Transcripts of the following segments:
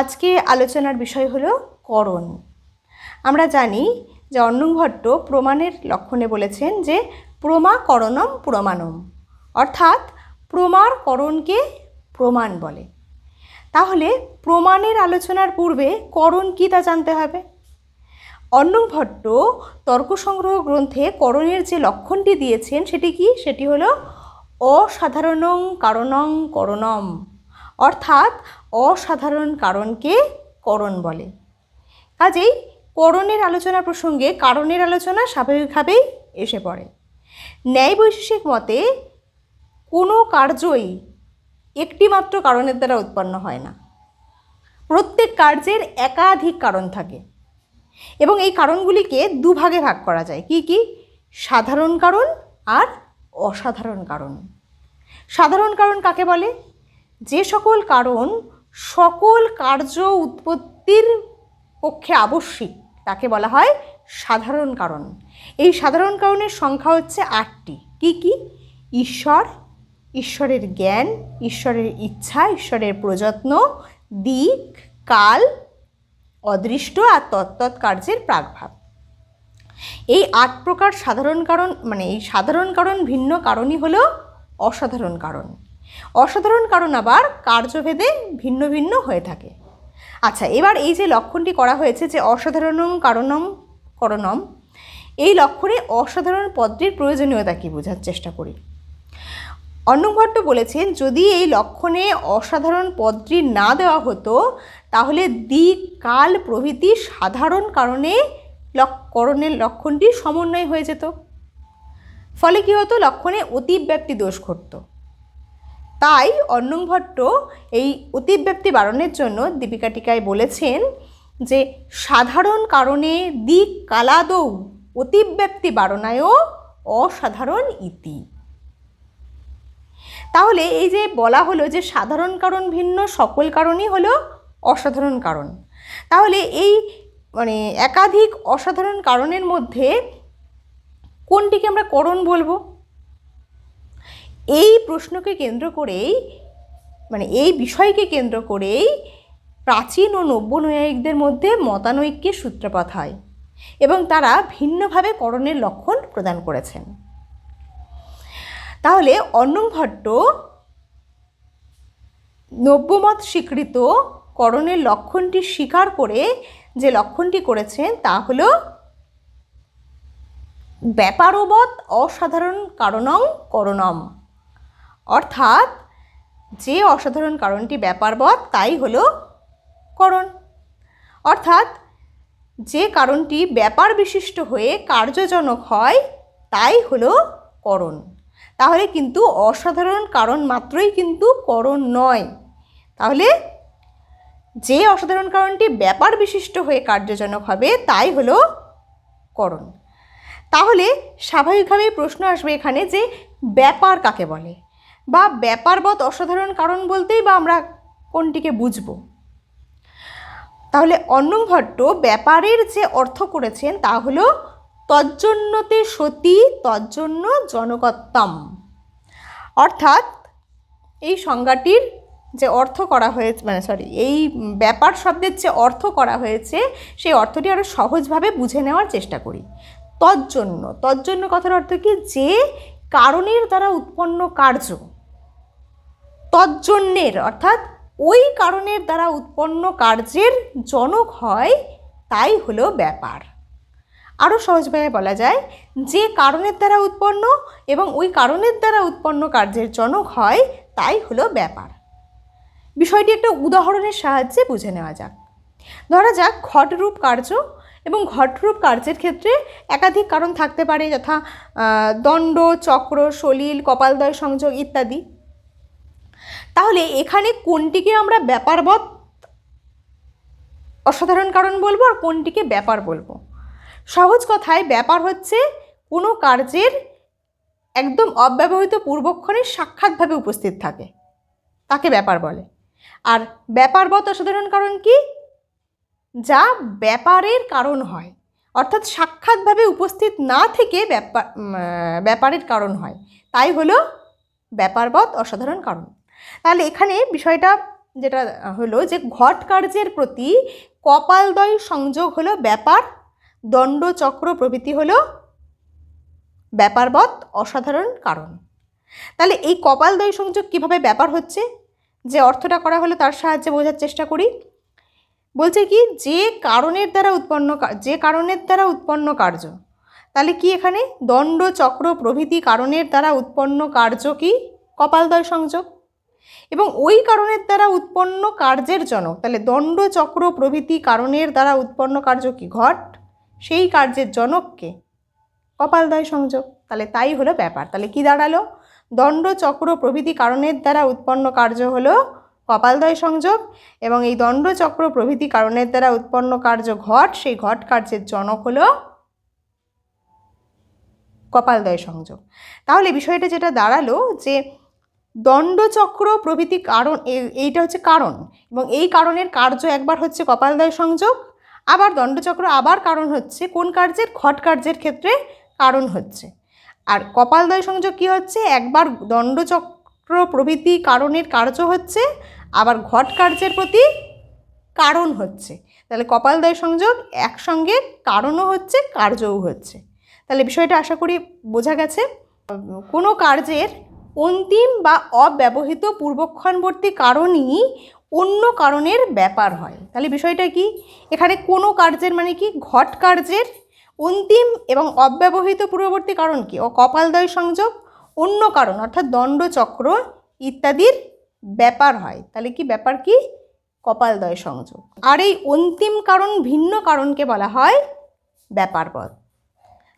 আজকে আলোচনার বিষয় হলো করণ। আমরা জানি যে অন্নং ভট্ট প্রমাণের লক্ষণে বলেছেন যে প্রমা করণম প্রমাণম, অর্থাৎ প্রমার করণকে প্রমাণ বলে। তাহলে প্রমাণের আলোচনার পূর্বে করণ কী তা জানতে হবে? অন্নং ভট্ট তর্কসংগ্রহ গ্রন্থে করণের যে লক্ষণটি দিয়েছেন সেটি কি? সেটি হলো অসাধারণং কারণং করণম। অর্থাৎ অসাধারণ কারণকে করণ বলে। কাজেই করণের আলোচনা প্রসঙ্গে কারণের আলোচনা স্বাভাবিকভাবেই এসে পড়ে। ন্যায় বৈশেষিক মতে কোনো কার্যই একটিমাত্র কারণের দ্বারা উৎপন্ন হয় না। প্রত্যেক কার্যের একাধিক কারণ থাকে এবং এই কারণগুলিকে দুভাগে ভাগ করা যায়। কি কি? সাধারণ কারণ আর অসাধারণ কারণ। সাধারণ কারণ কাকে বলে? যে সকল কারণ, সকল কার্য উৎপত্তির পক্ষে আবশ্যিক, তাকে বলা হয় সাধারণ কারণ। এই সাধারণ কারণের সংখ্যা হচ্ছে আটটি। কি কি? ঈশ্বর, ঈশ্বরের জ্ঞান, ঈশ্বরের ইচ্ছা, ঈশ্বরের প্রযত্ন, দিক, কাল, অদৃষ্ট আর তত্তৎ কার্যের প্রাগভাব। এই আট প্রকার সাধারণ কারণ মানে এই সাধারণ কারণ ভিন্ন কারণই হলো অসাধারণ কারণ। অসাধারণ কারণ আবার কার্যভেদে ভিন্ন ভিন্ন হয়ে থাকে। আচ্ছা এবার এই যে লক্ষণটি করা হয়েছে যে অসাধারণম কারণম করণম, এই লক্ষণে অসাধারণ পদটির প্রয়োজনীয়তা কি বোঝার চেষ্টা করি? অন্নভট্ট বলেছেন, যদি এই লক্ষণে অসাধারণ পদটি না দেওয়া হতো, তাহলে দিক কাল প্রভৃতি সাধারণ কারণে করণের লক্ষণটি সমন্বয় হয়ে যেত। ফলে কী হতো? লক্ষণে অতিব্যাপ্তি দোষ ঘটত। তাই অন্নং ভট্ট এই অতিব্যাপ্তি বারণের জন্য দীপিকা টিকায় বলেছেন যে, সাধারণ কারণে দিক কালাদৌ অতিব্যাপ্তি বারণায়ও অসাধারণ ইতি। তাহলে এই যে বলা হলো যে, সাধারণ কারণ ভিন্ন, সকল কারণই হলো অসাধারণ কারণ। তাহলে এই মানে একাধিক অসাধারণ কারণের মধ্যে কোনটিকে আমরা করণ বলব? এই প্রশ্নকে কেন্দ্র করেই মানে এই বিষয়কে কেন্দ্র করেই প্রাচীন ও নব্য নৈয়ায়িকদের মধ্যে মতানৈক্যের সূত্রপাত হয় এবং তারা ভিন্নভাবে করণের লক্ষণ প্রদান করেছেন। তাহলে অন্নং ভট্ট নব্যমত স্বীকৃত করণের লক্ষণটি স্বীকার করে যে লক্ষণটি করেছেন তা হল ব্যাপারবৎ অসাধারণ কারণং করণম। অর্থাৎ যে অসাধারণ কারণটি ব্যাপারবৎ, তাই হলো করণ। অর্থাৎ যে কারণটি ব্যাপার বিশিষ্ট হয়ে কার্যজনক হয়, তাই হলো করণ। তাহলে কিন্তু অসাধারণ কারণ মাত্রই কিন্তু করণ নয়। তাহলে যে অসাধারণ কারণটি ব্যাপার বিশিষ্ট হয়ে কার্যজনক হবে, তাই হলো করণ। তাহলে স্বাভাবিকভাবেই প্রশ্ন আসবে এখানে যে ব্যাপার কাকে বলে? বা ব্যাপারবৎ অসাধারণ কারণ বলতেই বা আমরা কোনটিকে বুঝব? তাহলে অন্নং ভট্ট ব্যাপারের যে অর্থ করেছেন তা হলো তজ্জন্যতে সতী, তজ্জন্য জনকত্তম। অর্থাৎ এই সংজ্ঞাটির যে অর্থ করা হয়েছে মানে সরি এই ব্যাপার শব্দের যে অর্থ করা হয়েছে, সেই অর্থটি আরও সহজভাবে বুঝে নেওয়ার চেষ্টা করি। তজ্জন্য তজ্জন্য কথার অর্থ কি? যে কারণের দ্বারা উৎপন্ন কার্য। তজ্জন্যের, অর্থাৎ ওই কারণের দ্বারা উৎপন্ন কার্যের জনক হয়, তাই হলো ব্যাপার। আরও সহজভাবে বলা যায়, যে কারণের দ্বারা উৎপন্ন এবং ওই কারণের দ্বারা উৎপন্ন কার্যের জনক হয়, তাই হলো ব্যাপার। বিষয়টি একটা উদাহরণের সাহায্যে বুঝে নেওয়া যাক। ধরা যাক ঘটরূপ কার্য এবং ঘটরূপ কার্যের ক্ষেত্রে একাধিক কারণ থাকতে পারে, যথা দণ্ড, চক্র, সলিল কপালদয় সংযোগ ইত্যাদি। তাহলে এখানে কোনটিকে আমরা ব্যাপারবৎ অসাধারণ কারণ বলব আর কোনটিকে ব্যাপার বলব? সহজ কথায় ব্যাপার হচ্ছে কোনো কার্যের একদম অব্যবহৃত পূর্বক্ষণে সাক্ষাৎভাবে উপস্থিত থাকে। তাকে ব্যাপার বলে। আর ব্যাপারবৎ অসাধারণ কারণ কি? যা ব্যাপারের কারণ হয়। অর্থাৎ সাক্ষাৎভাবে উপস্থিত না থেকে ব্যাপার ব্যাপারের কারণ হয়। তাই হলো ব্যাপারবৎ অসাধারণ কারণ। তাহলে এখানে বিষয়টা যেটা হলো যে ঘট কার্যের প্রতি কপালদয় সংযোগ হলো ব্যাপার দণ্ড চক্র প্রভৃতি হলো ব্যাপারবৎ অসাধারণ কারণ। তাহলে এই কপালদয় সংযোগ কীভাবে ব্যাপার হচ্ছে? যে অর্থটা করা হলো তার সাহায্যে বোঝার চেষ্টা করি। বলছে কি, যে কারণের দ্বারা উৎপন্ন যে কারণের দ্বারা উৎপন্ন কার্য, তাহলে কি এখানে? দণ্ড চক্র প্রভৃতি কারণের দ্বারা উৎপন্ন কার্য কি? কপালদয় সংযোগ। এবং ওই কারণের দ্বারা উৎপন্ন কার্যের জনক, তাহলে দণ্ড, চক্র, প্রভৃতি কারণের দ্বারা উৎপন্ন কার্য কি ঘট? সেই কার্যের জনককে কপালদয় সংযোগ, তাহলে তাই হলো ব্যাপার। তাহলে কি দাঁড়াল? দণ্ড, চক্র, প্রভৃতি কারণের দ্বারা উৎপন্ন কার্য হলো কপালদয় সংযোগ এবং এই দণ্ড, চক্র, প্রভৃতি কারণের দ্বারা উৎপন্ন কার্য ঘট, সেই ঘট কার্যের জনক হলো কপালদয় সংযোগ। তাহলে বিষয়টা যেটা দাঁড়াল যে দণ্ডচক্র প্রভৃতি কারণ এইটা হচ্ছে কারণ। এবং এই কারণের কার্য একবার হচ্ছে কপালদয় সংযোগ, আবার দণ্ডচক্র আবার কারণ হচ্ছে কোন কার্যের? ঘট কার্যের ক্ষেত্রে কারণ হচ্ছে। আর কপালদয় সংযোগ কি হচ্ছে? একবার দণ্ডচক্র প্রভৃতি কারণের কার্য হচ্ছে, আবার ঘট কার্যের প্রতি কারণ হচ্ছে। তাহলে কপালদয় সংযোগ একসঙ্গে কারণও হচ্ছে, কার্যও হচ্ছে। তাহলে বিষয়টা আশা করি বোঝা গেছে। কোনো কার্যের অন্তিম বা অব্যবহৃত পূর্বক্ষণবর্তী কারণই অন্য কারণের ব্যাপার হয়। তাহলে বিষয়টা কি? এখানে কোনো কার্যের মানে কি? ঘট কার্যের অন্তিম এবং অব্যবহৃত পূর্ববর্তী কারণ কি? ও কপালদয় সংযোগ, অন্য কারণ অর্থাৎ দণ্ডচক্র ইত্যাদির ব্যাপার হয়। তাহলে কি ব্যাপার কি? কপালদয় সংযোগ। আর এই অন্তিম কারণ ভিন্ন কারণকে বলা হয় ব্যাপারপদ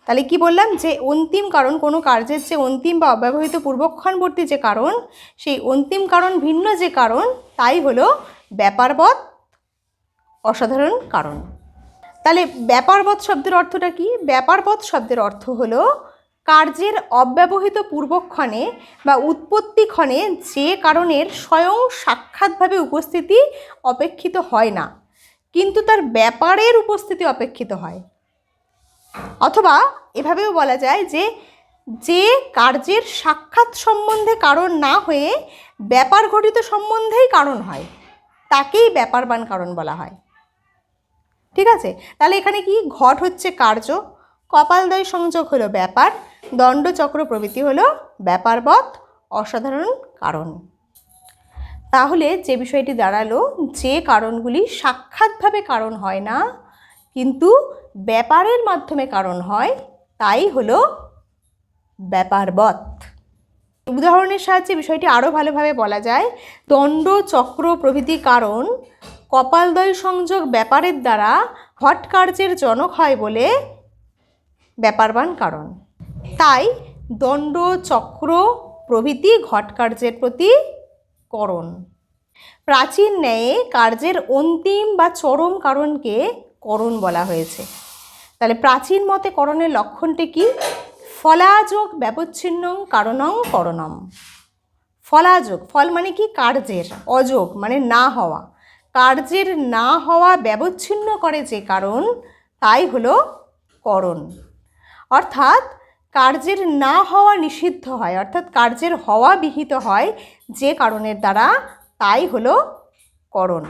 তাহলে কি বললাম? যে অন্তিম কারণ, কোনো কার্যের যে অন্তিম বা অব্যবহৃত পূর্বক্ষণবর্তী যে কারণ, সেই অন্তিম কারণ ভিন্ন যে কারণ, তাই হলো ব্যাপারবৎ অসাধারণ কারণ। তাহলে ব্যাপারবৎ শব্দের অর্থটা কি? ব্যাপারবৎ শব্দের অর্থ হলো কার্যের অব্যবহৃত পূর্বক্ষণে বা উৎপত্তিক্ষণে যে কারণের স্বয়ং সাক্ষাৎভাবে উপস্থিতি অপেক্ষিত হয় না, কিন্তু তার ব্যাপারের উপস্থিতি অপেক্ষিত হয়। অথবা এভাবেও বলা যায় যে যে কার্যের সাক্ষাৎ সম্বন্ধে কারণ না হয়ে ব্যাপার ঘটিত সম্বন্ধেই কারণ হয়, তাকেই ব্যাপারবান কারণ বলা হয়। ঠিক আছে? তাহলে এখানে কি? ঘট হচ্ছে কার্য কপালদয় সংযোগ হলো ব্যাপার, দণ্ডচক্র প্রভৃতি হলো ব্যাপারবৎ, অসাধারণ কারণ। তাহলে যে বিষয়টি দাঁড়াল, যে কারণগুলি সাক্ষাৎভাবে কারণ হয় না, কিন্তু ব্যাপারের মাধ্যমে কারণ হয়, তাই হলো ব্যাপারবৎ। উদাহরণের সাহায্যে বিষয়টি আরও ভালোভাবে বলা যায়। দণ্ড, চক্র, প্রভৃতি কারণ কপালদয় সংযোগ ব্যাপারের দ্বারা ঘট কার্যের জনক হয় বলে ব্যাপারবান কারণ। তাই দণ্ড, চক্র, প্রভৃতি ঘট কার্যের প্রতি করণ। প্রাচীন ন্যায়ে কার্যের অন্তিম বা চরম কারণকে করণ বলা হয়েছে। তাহলে প্রাচীন মতে করণের লক্ষণটি কি? ফলাযোগ ব্যবচ্ছিন্ন কারণং করণম। ফলাযোগ, ফল মানে কি? কার্যের, অযোগ মানে না হওয়া। কার্যের না হওয়া ব্যবচ্ছিন্ন করে যে কারণ, তাই হলো করণ। অর্থাৎ কার্যের না হওয়া নিষিদ্ধ হয়, অর্থাৎ কার্যের হওয়া বিহিত হয় যে কারণের দ্বারা, তাই হলো করণ।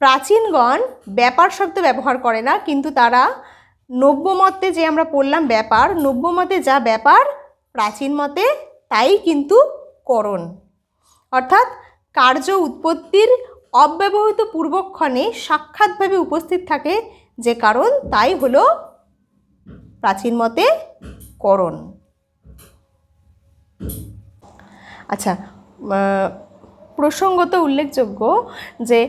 প্রাচীনগণ ব্যাপার শব্দ ব্যবহার করে না, কিন্তু তারা নব্যমতে যে আমরা পড়লাম ব্যাপার, নব্যমতে যা ব্যাপার প্রাচীন মতে, তাই কিন্তু করণ। অর্থাৎ কার্য উৎপত্তির অব্যবহৃত পূর্বক্ষণে সাক্ষাৎভাবে উপস্থিত থাকে যে কারণ, তাই হলো প্রাচীন মতে করণ। আচ্ছা প্রসঙ্গত উল্লেখযোগ্য যে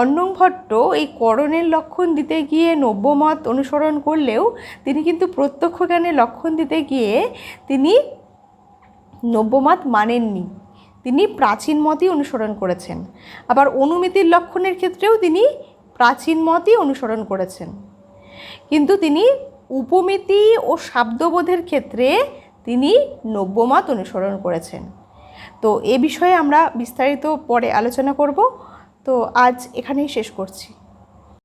অন্নং ভট্ট এই করণের লক্ষণ দিতে গিয়ে নব্যমত অনুসরণ করলেও তিনি কিন্তু প্রত্যক্ষ জ্ঞানের লক্ষণ দিতে গিয়ে তিনি নব্যমত মানেননি। তিনি প্রাচীন মতই অনুসরণ করেছেন। আবার অনুমিতির লক্ষণের ক্ষেত্রেও তিনি প্রাচীন মতই অনুসরণ করেছেন। কিন্তু তিনি উপমিতি ও শাব্দবোধের ক্ষেত্রে তিনি নব্যমত অনুসরণ করেছেন। তো এ বিষয়ে আমরা বিস্তারিত পরে আলোচনা করব। তো আজ এখানেই শেষ করছি।